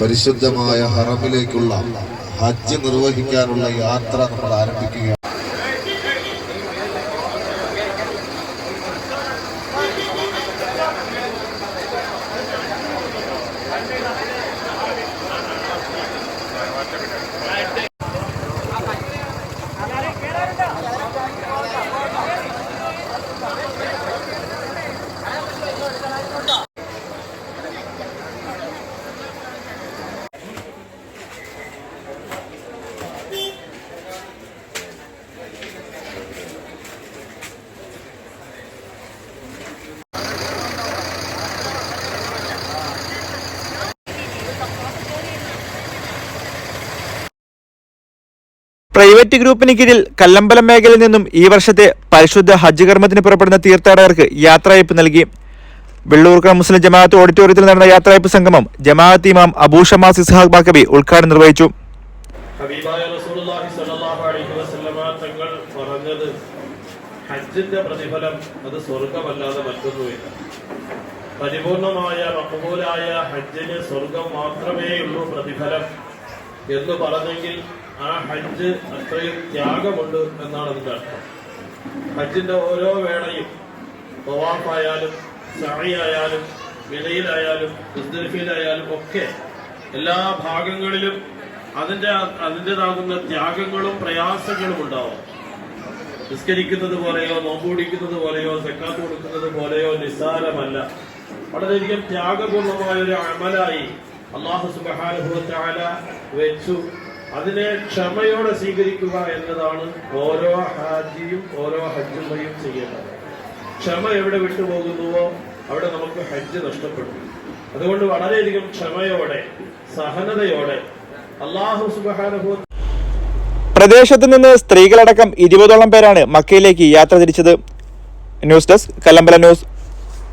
പരിശുദ്ധമായ ഹറമിലേക്കുള്ള ഹജ്ജ് നിർവഹിക്കാനുള്ള യാത്ര നമ്മൾ ആരംഭിക്കുകയാണ്. പ്രൈവറ്റ് ഗ്രൂപ്പിന് കീഴിൽ കല്ലമ്പലം മേഖലയിൽ നിന്നും ഈ വർഷത്തെ പരിശുദ്ധ ഹജ്ജ് കർമ്മത്തിന് പുറപ്പെടുന്ന തീർത്ഥാടകർക്ക് യാത്രയപ്പ് നൽകി. വെള്ളൂർക്കര മുസ്ലിം ജമാഅത്ത് ഓഡിറ്റോറിയത്തിൽ നടന്ന യാത്രയപ്പ് സംഗമം ജമാഅത്ത് ഇമാം അബൂ സിസ്ഹാഖ് ഇസ്ഹാഖ് ബാക്കബി ഉദ്ഘാടനം നിർവഹിച്ചു. തങ്ങൾ ഹജ്ജിന്റെ പ്രതിഫലം അത് സ്വർഗമല്ലാതെ മറ്റൊന്നുമില്ല. പരിപൂർണമായ മഖബൂലായ ഹജ്ജിന് സ്വർഗം മാത്രമേയുള്ളൂ പ്രതിഫലം. എന്ന് പറഞ്ഞെങ്കിൽ ആ ഹജ്ജ് അത്രയും ത്യാഗമുണ്ട് എന്നാണ് അതിന്റെ അർത്ഥം. ഹജ്ജിന്റെ ഓരോ വേളയും തവാഫായാലും സഹിയായാലും വിലയിലായാലും മുസ്ദലിഫയിലായാലും ഒക്കെ എല്ലാ ഭാഗങ്ങളിലും അതിന്റെ അതിന്റെതാകുന്ന ത്യാഗങ്ങളും പ്രയാസങ്ങളും ഉണ്ടാവും. നിസ്കരിക്കുന്നത് പോലെയോ നോമ്പുപിടിക്കുന്നത് പോലെയോ സെക്കാത്ത് കൊടുക്കുന്നത് പോലെയോ നിസ്സാരമല്ല. വളരെയധികം ത്യാഗപൂർണമായ ഒരു അമലായി അള്ളാഹു സുബാനുഭവത്താല വെച്ചു. അതിനെ ക്ഷമയോടെ സ്വീകരിക്കുക എന്നതാണ് ഓരോ ഹാജിയും ഓരോ ഹജ്ജുമയും ചെയ്യേണ്ടത്. ക്ഷമ എവിടെ വിട്ടുപോകുന്നുവോ അവിടെ നമുക്ക് ഹജ്ജ് നഷ്ടപ്പെടും. അതുകൊണ്ട് വളരെയധികം ക്ഷമയോടെ സഹനതയോടെ അള്ളാഹു സുബാനുഭവ പ്രദേശത്ത് നിന്ന് സ്ത്രീകളടക്കം ഇരുപതോളം പേരാണ് മക്കയിലേക്ക് യാത്ര തിരിച്ചത്. News desk Kallambala news.